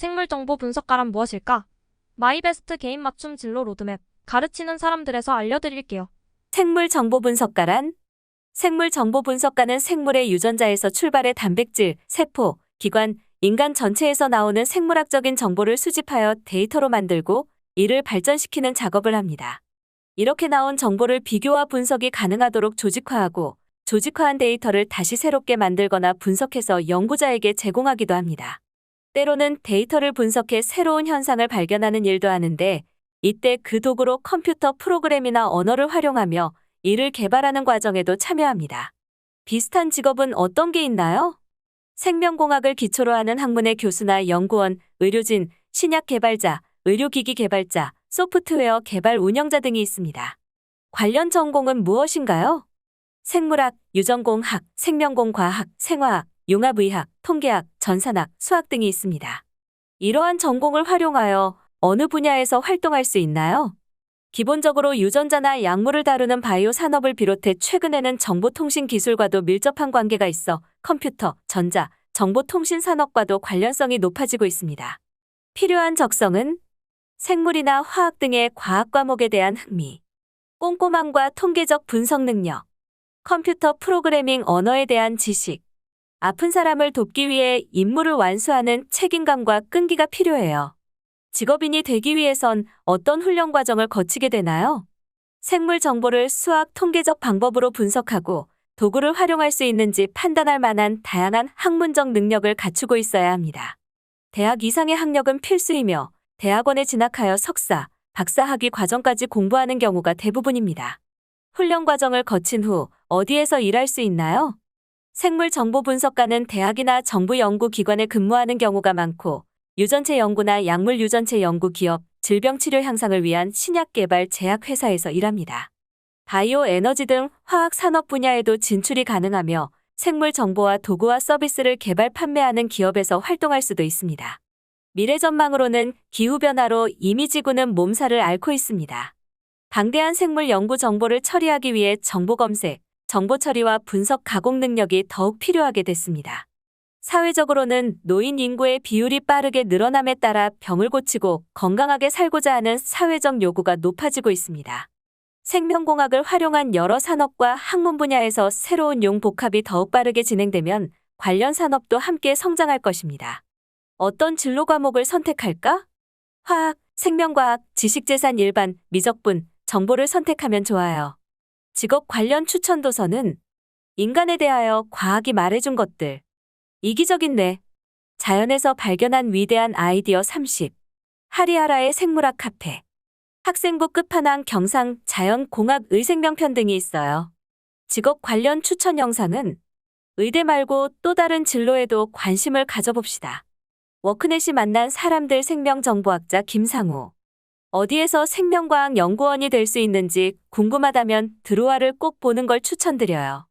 생물정보 분석가란 무엇일까? 마이베스트 개인 맞춤 진로 로드맵 가르치는 사람들에서 알려드릴게요. 생물 정보 분석가란 생물 정보 분석가는 생물의 유전자에서 출발해 단백질, 세포, 기관, 인간 전체에서 나오는 생물학적인 정보를 수집하여 데이터로 만들고 이를 발전시키는 작업을 합니다. 이렇게 나온 정보를 비교와 분석이 가능하도록 조직화하고 조직화한 데이터를 다시 새롭게 만들거나 분석해서 연구자에게 제공하기도 합니다. 때로는 데이터를 분석해 새로운 현상을 발견하는 일도 하는데 이때 그 도구로 컴퓨터 프로그램이나 언어를 활용하며 이를 개발하는 과정에도 참여합니다. 비슷한 직업은 어떤 게 있나요? 생명공학을 기초로 하는 학문의 교수나 연구원, 의료진, 신약 개발자, 의료기기 개발자, 소프트웨어 개발 운영자 등이 있습니다. 관련 전공은 무엇인가요? 생물학, 유전공학, 생명공과학, 생화학, 융합의학, 통계학, 전산학, 수학 등이 있습니다. 이러한 전공을 활용하여 어느 분야에서 활동할 수 있나요? 기본적으로 유전자나 약물을 다루는 바이오 산업을 비롯해 최근에는 정보통신 기술과도 밀접한 관계가 있어 컴퓨터, 전자, 정보통신 산업과도 관련성이 높아지고 있습니다. 필요한 적성은 생물이나 화학 등의 과학 과목에 대한 흥미, 꼼꼼함과 통계적 분석 능력, 컴퓨터 프로그래밍 언어에 대한 지식, 아픈 사람을 돕기 위해 임무를 완수하는 책임감과 끈기가 필요해요. 직업인이 되기 위해선 어떤 훈련 과정을 거치게 되나요? 생물 정보를 수학 통계적 방법으로 분석하고 도구를 활용할 수 있는지 판단할 만한 다양한 학문적 능력을 갖추고 있어야 합니다. 대학 이상의 학력은 필수이며 대학원에 진학하여 석사, 박사 학위 과정까지 공부하는 경우가 대부분입니다. 훈련 과정을 거친 후 어디에서 일할 수 있나요? 생물 정보 분석가는 대학이나 정부 연구기관에 근무하는 경우가 많고 유전체 연구나 약물 유전체 연구 기업, 질병 치료 향상을 위한 신약 개발 제약 회사에서 일합니다. 바이오 에너지 등 화학 산업 분야에도 진출이 가능하며 생물 정보와 도구와 서비스를 개발 판매하는 기업에서 활동할 수도 있습니다. 미래 전망으로는 기후 변화로 이미 지구는 몸살을 앓고 있습니다. 방대한 생물 연구 정보를 처리하기 위해 정보 검색, 정보 처리와 분석 가공 능력이 더욱 필요하게 됐습니다. 사회적으로는 노인 인구의 비율이 빠르게 늘어남에 따라 병을 고치고 건강하게 살고자 하는 사회적 요구가 높아지고 있습니다. 생명공학을 활용한 여러 산업과 학문 분야에서 새로운 용 복합이 더욱 빠르게 진행되면 관련 산업도 함께 성장할 것입니다. 어떤 진로 과목을 선택할까? 화학, 생명과학, 지식재산 일반, 미적분, 정보를 선택하면 좋아요. 직업 관련 추천 도서는 인간에 대하여 과학이 말해준 것들. 이기적인 뇌. 자연에서 발견한 위대한 아이디어 30. 하리하라의 생물학 카페. 학생부 끝판왕 경상 자연공학 의생명편 등이 있어요. 직업 관련 추천 영상은 의대 말고 또 다른 진로에도 관심을 가져봅시다. 워크넷이 만난 사람들 생명정보학자 김상우. 어디에서 생명과학 연구원이 될 수 있는지 궁금하다면 드로아를 꼭 보는 걸 추천드려요.